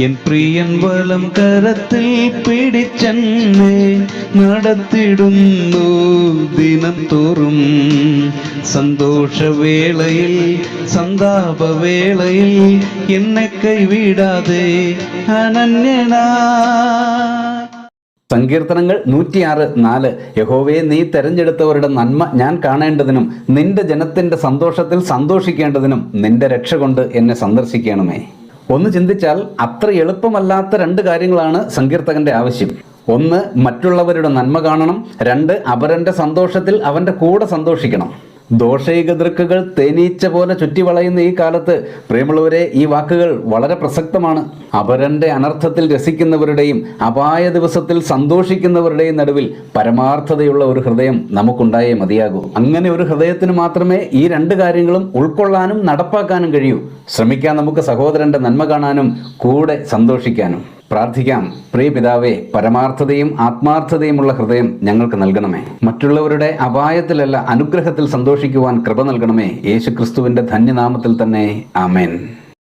N പ്രിയൻ വലം കരത്തിൽ പിടിച്ചെന്നെ നടത്തിടുന്നു ദിനം തോറും സന്തോഷവേളയിൽ സന്താപവേളയിൽ എന്നെ കൈവിടാതെ അനന്യനാ. സങ്കീർത്തനങ്ങൾ നൂറ്റിയാറ് നാല്. യഹോവയെ നീ തെരഞ്ഞെടുത്തവരുടെ നന്മ ഞാൻ കാണേണ്ടതിനും നിന്റെ ജനത്തിന്റെ സന്തോഷത്തിൽ സന്തോഷിക്കേണ്ടതിനും നിന്റെ രക്ഷ കൊണ്ട് എന്നെ സന്ദർശിക്കണമേ. ഒന്ന് ചിന്തിച്ചാൽ അത്ര എളുപ്പമല്ലാത്ത രണ്ട് കാര്യങ്ങളാണ് സങ്കീർത്തകന്റെ ആവശ്യം. ഒന്ന് മറ്റുള്ളവരുടെ നന്മ കാണണം. രണ്ട് അപരന്റെ സന്തോഷത്തിൽ അവന്റെ കൂടെ സന്തോഷിക്കണം. ദോഷൈക ദൃക്കുകൾ തേനീച്ച പോലെ ചുറ്റി വളയുന്ന ഈ കാലത്ത് പ്രിയമുള്ളവരെ ഈ വാക്കുകൾ വളരെ പ്രസക്തമാണ്. അപരന്റെ അനർത്ഥത്തിൽ രസിക്കുന്നവരുടെയും അപായ ദിവസത്തിൽ സന്തോഷിക്കുന്നവരുടെയും നടുവിൽ പരമാർത്ഥതയുള്ള ഒരു ഹൃദയം നമുക്കുണ്ടായേ മതിയാകൂ. അങ്ങനെ ഒരു ഹൃദയത്തിന് മാത്രമേ ഈ രണ്ട് കാര്യങ്ങളും ഉൾക്കൊള്ളാനും നടപ്പാക്കാനും കഴിയൂ. ശ്രമിക്കാൻ നമുക്ക് സഹോദരന്റെ നന്മ കാണാനും കൂടെ സന്തോഷിക്കാനും. പ്രാർത്ഥിക്കാം. പ്രിയ പിതാവേ പരമാർത്ഥതയും ആത്മാർത്ഥതയുമുള്ള ഹൃദയം ഞങ്ങൾക്ക് നൽകണമേ. മറ്റുള്ളവരുടെ അപായത്തിലല്ല അനുഗ്രഹത്തിൽ സന്തോഷിക്കുവാൻ കൃപ നൽകണമേ. യേശുക്രിസ്തുവിന്റെ ധന്യനാമത്തിൽ തന്നെ. ആമേൻ.